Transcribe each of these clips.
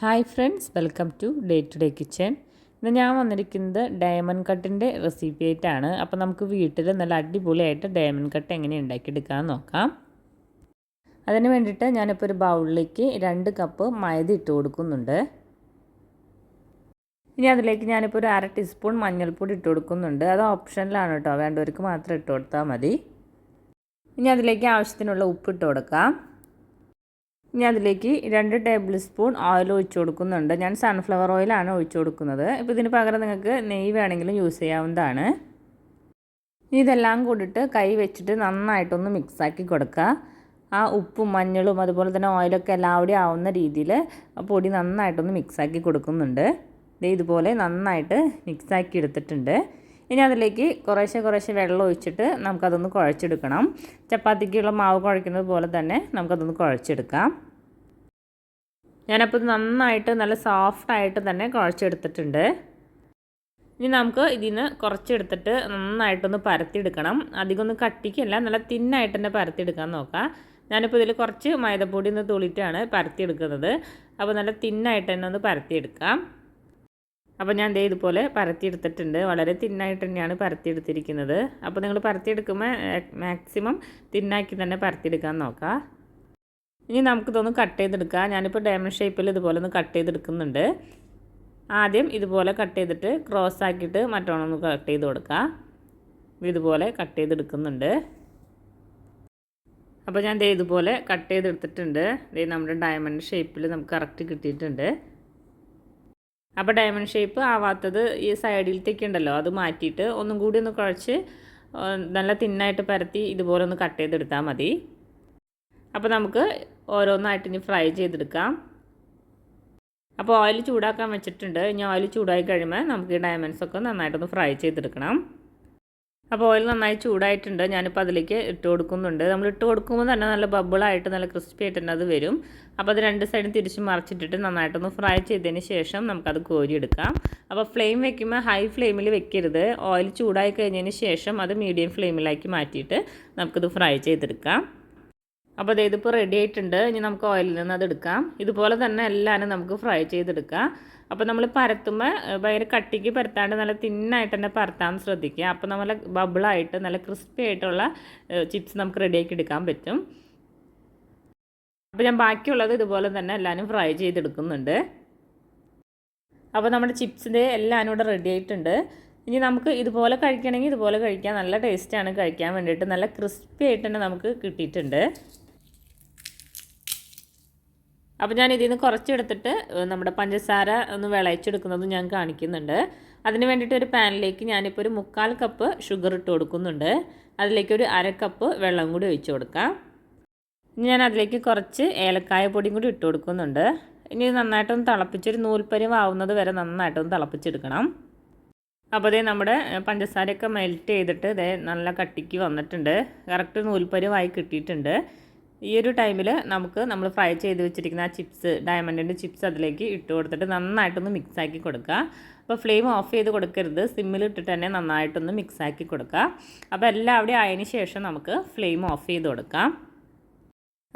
Hi friends welcome to day to day kitchen. ഇന്ന് ഞാൻ വന്നിരിക്കുന്നത് ഡയമണ്ട് കട്ടിന്റെ റെസിപ്പി ആയിട്ടാണ് അപ്പോൾ നമുക്ക് വീട്ടിൽ നല്ല അടിപൊളിയായിട്ട് ഡയമണ്ട് കട്ട് എങ്ങനെ ഉണ്ടാക്കിയെടുക്കാമെന്ന് നോക്കാം. അതിന് വേണ്ടിയിട്ട് ഞാനിപ്പോൾ ഒരു ബൗളിലേക്ക് രണ്ട് കപ്പ് മൈദ ഇട്ട് കൊടുക്കുന്നുണ്ട്. ഇനി അതിലേക്ക് ഞാനിപ്പോൾ ഒരു അര ടീസ്പൂൺ മഞ്ഞൾപ്പൊടി ഇട്ട് കൊടുക്കുന്നുണ്ട്. അത് ഓപ്ഷനിലാണ് കേട്ടോ. വേണ്ടവർക്ക് മാത്രം ഇട്ട് കൊടുത്താൽ മതി. ഇനി അതിലേക്ക് ആവശ്യത്തിനുള്ള ഉപ്പ് ഇട്ട് കൊടുക്കാം. ഇനി അതിലേക്ക് രണ്ട് ടേബിൾ സ്പൂൺ ഓയിൽ ഒഴിച്ചു കൊടുക്കുന്നുണ്ട്. ഞാൻ സൺഫ്ലവർ ഓയിലാണ് ഒഴിച്ചു കൊടുക്കുന്നത്. ഇപ്പോൾ ഇതിന് പകരം നിങ്ങൾക്ക് നെയ്യ് വേണമെങ്കിലും യൂസ് ചെയ്യാവുന്നതാണ്. ഇതെല്ലാം കൂടിയിട്ട് കൈ വെച്ചിട്ട് നന്നായിട്ടൊന്ന് മിക്സാക്കി കൊടുക്കുക. ആ ഉപ്പും മഞ്ഞളും അതുപോലെ തന്നെ ഓയിലൊക്കെ എല്ലാവിടെയും ആവുന്ന രീതിയിൽ പൊടി നന്നായിട്ടൊന്ന് മിക്സാക്കി കൊടുക്കുന്നുണ്ട്. ഇതുപോലെ നന്നായിട്ട് മിക്സാക്കി എടുത്തിട്ടുണ്ട്. ഇനി അതിലേക്ക് കുറേശ്ശെ കുറേശ്ശെ വെള്ളം ഒഴിച്ചിട്ട് നമുക്കതൊന്ന് കുഴച്ചെടുക്കണം. ചപ്പാത്തിക്കുള്ള മാവ് കുഴയ്ക്കുന്നത് പോലെ തന്നെ നമുക്കതൊന്ന് കുഴച്ചെടുക്കാം. ഞാനപ്പോൾ നന്നായിട്ട് നല്ല സോഫ്റ്റായിട്ട് തന്നെ കുഴച്ചെടുത്തിട്ടുണ്ട്. ഇനി നമുക്ക് ഇതിൽ നിന്ന് കുറച്ചെടുത്തിട്ട് നന്നായിട്ടൊന്ന് പരത്തിയെടുക്കണം. അധികം ഒന്ന് കട്ടിക്കല്ല നല്ല തിന്നായിട്ട് തന്നെ പരത്തിയെടുക്കാൻ നോക്കാം. ഞാനിപ്പോൾ ഇതിൽ കുറച്ച് മൈദപ്പൊടി ഒന്ന് തുളിയിട്ടാണ് പരത്തിയെടുക്കുന്നത്. അപ്പോൾ നല്ല തിന്നായിട്ട് തന്നെ ഒന്ന് പരത്തിയെടുക്കാം. അപ്പോൾ ഞാൻ ദേ ഇതുപോലെ പരത്തിയെടുത്തിട്ടുണ്ട്. വളരെ തിന്നായിട്ട് തന്നെയാണ് പരത്തിയെടുത്തിരിക്കുന്നത്. അപ്പോൾ നിങ്ങൾ പരത്തിയെടുക്കുമ്പോൾ മാക്സിമം തിന്നാക്കി തന്നെ പരത്തിയെടുക്കാൻ നോക്കാം. ഇനി നമുക്കിതൊന്ന് കട്ട് ചെയ്തെടുക്കാം. ഞാനിപ്പോൾ ഡയമണ്ട് ഷേപ്പിൽ ഇതുപോലെ ഒന്ന് കട്ട് ചെയ്തെടുക്കുന്നുണ്ട്. ആദ്യം ഇതുപോലെ കട്ട് ചെയ്തിട്ട് ക്രോസ് ആക്കിയിട്ട് മറ്റോണൊന്ന് കട്ട് ചെയ്ത് കൊടുക്കാം. ഇതുപോലെ കട്ട് ചെയ്തെടുക്കുന്നുണ്ട്. അപ്പോൾ ഞാൻ ദേ ഇതുപോലെ കട്ട് ചെയ്തെടുത്തിട്ടുണ്ട്. ദേ നമ്മുടെ ഡയമണ്ട് ഷേപ്പിൽ നമുക്ക് കറക്റ്റ് കിട്ടിയിട്ടുണ്ട്. അപ്പോൾ ഡയമണ്ട് ഷേപ്പ് ആവാത്തത് ഈ സൈഡിലത്തേക്ക് ഉണ്ടല്ലോ അത് മാറ്റിയിട്ട് ഒന്നും കൂടി ഒന്ന് കുഴച്ച് നല്ല തിന്നായിട്ട് പരത്തി ഇതുപോലെ ഒന്ന് കട്ട് ചെയ്തെടുത്താൽ മതി. അപ്പോൾ നമുക്ക് ഓരോന്നായിട്ട് ഇനി ഫ്രൈ ചെയ്തെടുക്കാം. അപ്പോൾ ഓയിൽ ചൂടാക്കാൻ വെച്ചിട്ടുണ്ട്. ഇനി ഓയിൽ ചൂടായി കഴിയുമ്പോൾ നമുക്ക് ഈ ഡയമണ്ട്സൊക്കെ നന്നായിട്ടൊന്ന് ഫ്രൈ ചെയ്തെടുക്കണം. അപ്പോൾ ഓയിൽ നന്നായി ചൂടായിട്ടുണ്ട്. ഞാനിപ്പോൾ അതിലേക്ക് ഇട്ട് കൊടുക്കുന്നുണ്ട്. നമ്മൾ ഇട്ട് കൊടുക്കുമ്പോൾ തന്നെ നല്ല ബബിളായിട്ട് നല്ല ക്രിസ്പി ആയിട്ട് തന്നെ അത് വരും. അപ്പോൾ അത് രണ്ട് സൈഡും തിരിച്ച് മറിച്ചിട്ടിട്ട് നന്നായിട്ടൊന്ന് ഫ്രൈ ചെയ്തതിന് ശേഷം നമുക്കത് കോരിയെടുക്കാം. അപ്പോൾ ഫ്ലെയിം വെക്കുമ്പോൾ ഹൈ ഫ്ലെയിമിൽ വെക്കരുത്. ഓയിൽ ചൂടായി കഴിഞ്ഞതിന് ശേഷം അത് മീഡിയം ഫ്ലെയിമിലാക്കി മാറ്റിയിട്ട് നമുക്കത് ഫ്രൈ ചെയ്തെടുക്കാം. അപ്പോൾ അത് ഇതിപ്പോൾ റെഡി ആയിട്ടുണ്ട്. ഇനി നമുക്ക് ഓയിലിൽ നിന്ന് അത് എടുക്കാം. ഇതുപോലെ തന്നെ എല്ലാവരും നമുക്ക് ഫ്രൈ ചെയ്തെടുക്കാം. അപ്പോൾ നമ്മൾ പരത്തുമ്പോൾ ഭയങ്കര കട്ടിക്ക് പരത്താണ്ട് നല്ല തിന്നായിട്ട് തന്നെ പരത്താൻ ശ്രദ്ധിക്കുക. അപ്പോൾ നമ്മൾ ബബിളായിട്ട് നല്ല ക്രിസ്പി ആയിട്ടുള്ള ചിപ്സ് നമുക്ക് റെഡിയാക്കി എടുക്കാൻ പറ്റും. അപ്പോൾ ഞാൻ ബാക്കിയുള്ളത് ഇതുപോലെ തന്നെ എല്ലാവരും ഫ്രൈ ചെയ്തെടുക്കുന്നുണ്ട്. അപ്പോൾ നമ്മുടെ ചിപ്സിന്റെ എല്ലാവരും ഇവിടെ റെഡി ആയിട്ടുണ്ട്. ഇനി നമുക്ക് ഇതുപോലെ കഴിക്കണമെങ്കിൽ ഇതുപോലെ കഴിക്കാം. നല്ല ടേസ്റ്റാണ് കഴിക്കാൻ വേണ്ടിയിട്ട്. നല്ല ക്രിസ്പി ആയിട്ട് തന്നെ നമുക്ക് കിട്ടിയിട്ടുണ്ട്. അപ്പോൾ ഞാൻ ഇതിൽ നിന്ന് കുറച്ചെടുത്തിട്ട് നമ്മുടെ പഞ്ചസാര ഒന്ന് വിളയിച്ചെടുക്കുന്നതും ഞാൻ കാണിക്കുന്നുണ്ട്. അതിന് വേണ്ടിയിട്ട് ഒരു പാനിലേക്ക് ഞാനിപ്പോൾ ഒരു മുക്കാൽ കപ്പ് ഷുഗർ ഇട്ട് കൊടുക്കുന്നുണ്ട്. അതിലേക്ക് ഒരു അര കപ്പ് വെള്ളം കൂടി ഒഴിച്ചു കൊടുക്കാം. ഇനി ഞാൻ അതിലേക്ക് കുറച്ച് ഏലക്കായ പൊടിയും കൂടി ഇട്ട് കൊടുക്കുന്നുണ്ട്. ഇനി നന്നായിട്ടൊന്ന് തിളപ്പിച്ചൊരു നൂൽപ്പരിവാവുന്നത് വരെ നന്നായിട്ടൊന്ന് തിളപ്പിച്ചെടുക്കണം. അപ്പോൾ അതേ നമ്മുടെ പഞ്ചസാരയൊക്കെ മെൽറ്റ് ചെയ്തിട്ട് ഇതേ നല്ല കട്ടിക്ക് വന്നിട്ടുണ്ട്. കറക്റ്റ് നൂൽപ്പരിവായി കിട്ടിയിട്ടുണ്ട്. ഈ ഒരു ടൈമിൽ നമുക്ക് നമ്മൾ ഫ്രൈ ചെയ്ത് വെച്ചിരിക്കുന്ന ആ ചിപ്സ് ഡയമണ്ടിന്റെ ചിപ്സ് അതിലേക്ക് ഇട്ട് കൊടുത്തിട്ട് നന്നായിട്ടൊന്ന് മിക്സ് ആക്കി കൊടുക്കുക. അപ്പോൾ ഫ്ലെയിം ഓഫ് ചെയ്ത് കൊടുക്കരുത്. സിമ്മിൽ ഇട്ടിട്ട് തന്നെ നന്നായിട്ടൊന്ന് മിക്സ് ആക്കി കൊടുക്കുക. അപ്പോൾ എല്ലാം അവിടെ ആയതിന് ശേഷം നമുക്ക് ഫ്ലെയിം ഓഫ് ചെയ്ത് കൊടുക്കാം.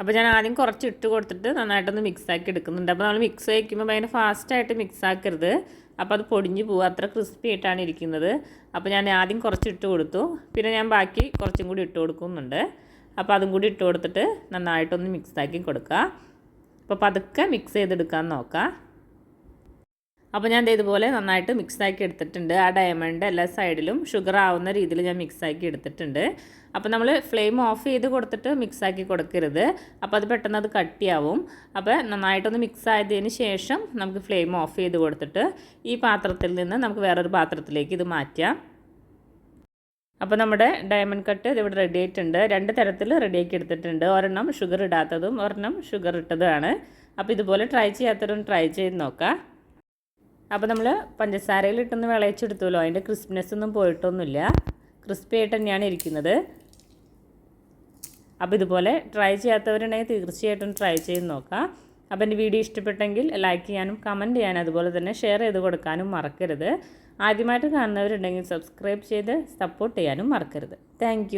അപ്പോൾ ഞാൻ ആദ്യം കുറച്ച് ഇട്ട് കൊടുത്തിട്ട് നന്നായിട്ടൊന്ന് മിക്സ് ആക്കി എടുക്കുന്നുണ്ട്. അപ്പോൾ നമ്മൾ മിക്സ് വയ്ക്കുമ്പോൾ ഭയങ്കര ഫാസ്റ്റായിട്ട് മിക്സ് ആക്കരുത് അപ്പോൾ അത് പൊടിഞ്ഞ് പോകുക അത്ര ക്രിസ്പി ആയിട്ടാണ് ഇരിക്കുന്നത്. അപ്പോൾ ഞാൻ ആദ്യം കുറച്ച് ഇട്ട് കൊടുത്തു. പിന്നെ ഞാൻ ബാക്കി കുറച്ചും കൂടി ഇട്ട് കൊടുക്കുന്നുണ്ട്. അപ്പോൾ അതും കൂടി ഇട്ട് കൊടുത്തിട്ട് നന്നായിട്ടൊന്ന് മിക്സാക്കി കൊടുക്കുക അപ്പോൾ പതുക്കെ മിക്സ് ചെയ്തെടുക്കാൻ നോക്കാം. അപ്പോൾ ഞാൻ ഇതുപോലെ നന്നായിട്ട് മിക്സ് ആക്കി എടുത്തിട്ടുണ്ട്. ആ ഡയമണ്ട് എല്ലാ സൈഡിലും ഷുഗർ ആവുന്ന രീതിയിൽ ഞാൻ മിക്സ് ആക്കി എടുത്തിട്ടുണ്ട്. അപ്പോൾ നമ്മൾ ഫ്ലെയിം ഓഫ് ചെയ്ത് കൊടുത്തിട്ട് മിക്സാക്കി കൊടുക്കരുത്. അപ്പോൾ അത് പെട്ടെന്ന് അത് കട്ടിയാവും. അപ്പോൾ നന്നായിട്ടൊന്ന് മിക്സ് ആയതിന് ശേഷം നമുക്ക് ഫ്ലെയിം ഓഫ് ചെയ്ത് കൊടുത്തിട്ട് ഈ പാത്രത്തിൽ നിന്ന് നമുക്ക് വേറൊരു പാത്രത്തിലേക്ക് ഇത് മാറ്റാം. അപ്പോൾ നമ്മുടെ ഡയമണ്ട് കട്ട് ഇതിവിടെ റെഡി ആയിട്ടുണ്ട്. രണ്ട് തരത്തിൽ റെഡിയാക്കി എടുത്തിട്ടുണ്ട്. ഒരെണ്ണം ഷുഗർ ഇടാത്തതും ഒരെണ്ണം ഷുഗർ ഇട്ടതുമാണ്. അപ്പോൾ ഇതുപോലെ ട്രൈ ചെയ്യാത്തവരും ട്രൈ ചെയ്ത് നോക്കാം. അപ്പോൾ നമ്മൾ പഞ്ചസാരയിൽ ഇട്ടൊന്ന് വിളയിച്ചെടുത്തുമല്ലോ അതിന്റെ ക്രിസ്പിനെസ് ഒന്നും പോയിട്ടൊന്നുമില്ല. ക്രിസ്പി ആയിട്ട് തന്നെയാണ് ഇരിക്കുന്നത്. അപ്പോൾ ഇതുപോലെ ട്രൈ ചെയ്യാത്തവരുണ്ടെങ്കിൽ തീർച്ചയായിട്ടും ട്രൈ ചെയ്ത് നോക്കാം. അപ്പോൾ എന്റെ വീഡിയോ ഇഷ്ടപ്പെട്ടെങ്കിൽ ലൈക്ക് ചെയ്യാനും കമന്റ് ചെയ്യാനും അതുപോലെ തന്നെ ഷെയർ ചെയ്ത് കൊടുക്കാനും മറക്കരുത്. ആദ്യമായിട്ട് കാണുന്നവരുണ്ടെങ്കിൽ സബ്സ്ക്രൈബ് ചെയ്ത് സപ്പോർട്ട് ചെയ്യാനും മറക്കരുത്. താങ്ക്